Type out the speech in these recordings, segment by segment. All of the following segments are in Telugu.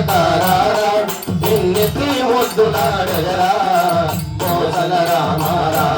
తిలకారా నిన్నెత్తి కోసల రామారా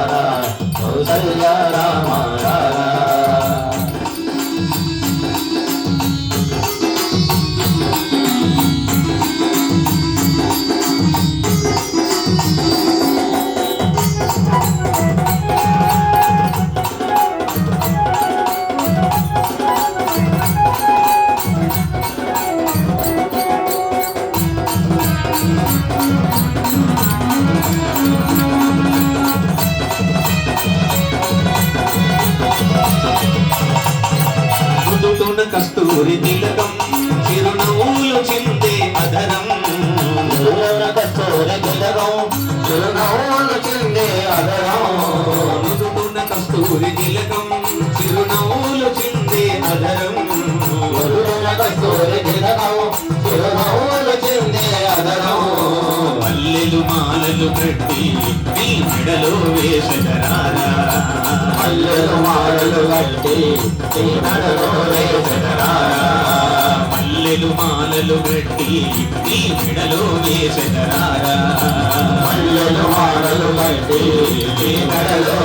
ముదుటున కస్తూరి తిలకం చిరునవ్వులు చిందే అదరం చిరునవ్వుల కస్తూరి తిలకం చిరునవ్వులు చిందే అదరం ముదుటున కస్తూరి తిలకం చిరునవ్వులు చిందే అదరం మధురన కస్తూరి పెట్టి పెట్టి నీ మెడలో వేసగరారా మల్లెలు మాలలు కట్టి నీ మెడలో వేసగరారా మాలలు కట్టి నీ మెడలో వేసగరారా పల్లెలు మాలలు కట్టి నీ నడలో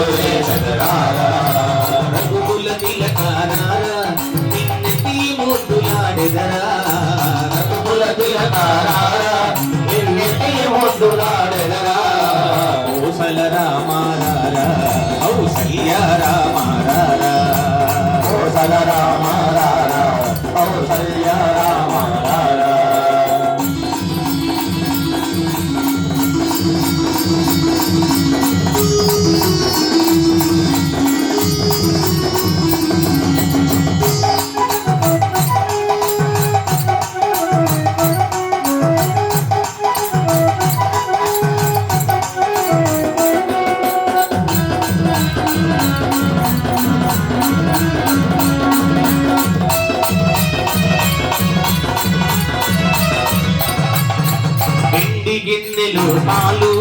గిన్నెలు పాలు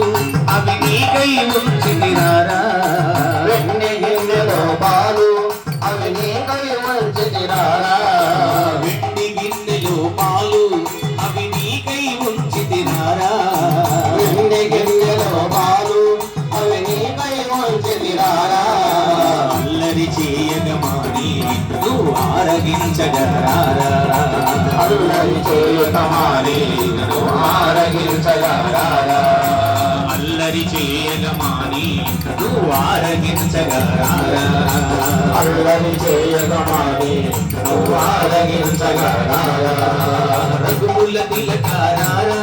అవి నీకై ఉంచితిరారా వెన్నె గిన్నెలో పాలు అవి నీకై మంచిదిరారా చేయగమాని నువ్వు ఆరగించగరారా అల్లరి చేయకమాని నువ్వు ఆరగించగరారా రఘుముల తిలకారారా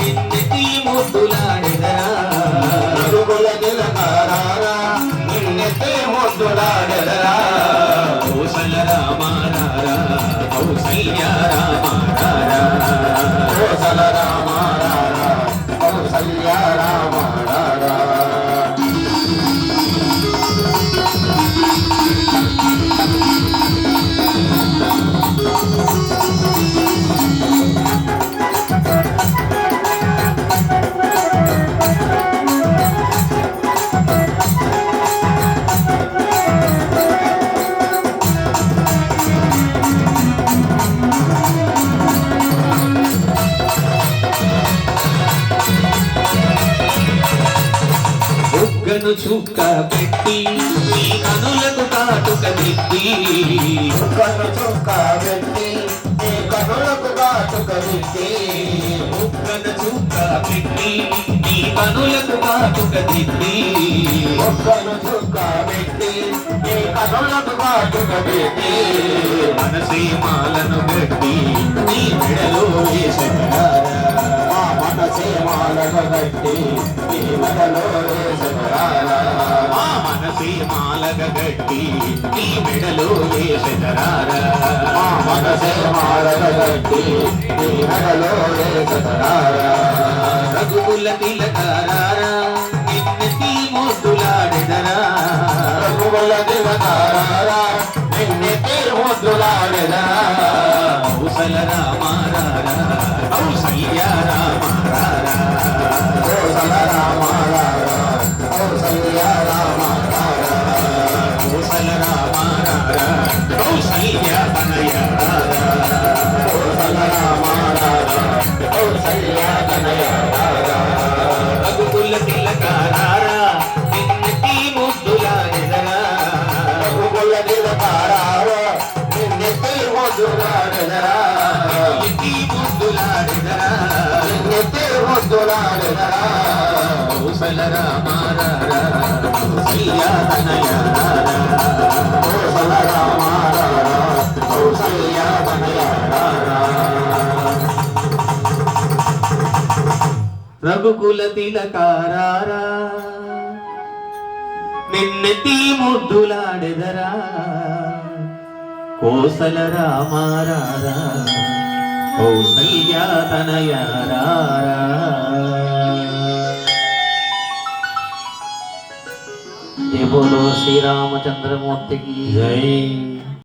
నిన్నెత్తి ముద్దులాడెదరా తిరుగుల తిలకారా నిన్నెత్తే ముద్దులాడెదరా కోసల రామారారా కౌసల్య బుగ్గను చుక్క పెట్టి నీ కనులకు కాటుక దిద్ది కన్ను చుక్క పెట్టి నీ కనులకు కాటుక పెట్టి బుగ్గను చుక్క పెట్టి నీ కనులకు కాటుక చుక్క పెట్టి నీ కనులకు కాటుక పెట్టి మనసే మాలను గట్టి నీ మెడలో మా మనసే మాలను కట్టి నీ మెడలో వేసగరారా ఆ మనసే మాలగ గట్టి నీ మెడలో వేసగరారా రఘుముల తిలకారారా నిన్నెత్తి ముద్దులాడెదరా కౌసల రామారారా కౌసల్య అగుకుల తిలకారా నిన్నటి ముద్దుల నిజరా అగుకుల తిలకారా నిన్నటి ముద్దుల నిజరా నిన్నటి ముద్దుల నిజరా నిన్నటి ముద్దుల నిజరా కౌసల రామారా కౌసల్యా తనయారా కౌసల రామారా కౌసల్యా తనయారా రఘుకుల తిలకారారా నిన్నెత్తి ముద్దులాడెదరా కోసల రామారారా కౌసల్యా తనయారారా? జయ బోలో శ్రీరామచంద్రమూర్తికి జై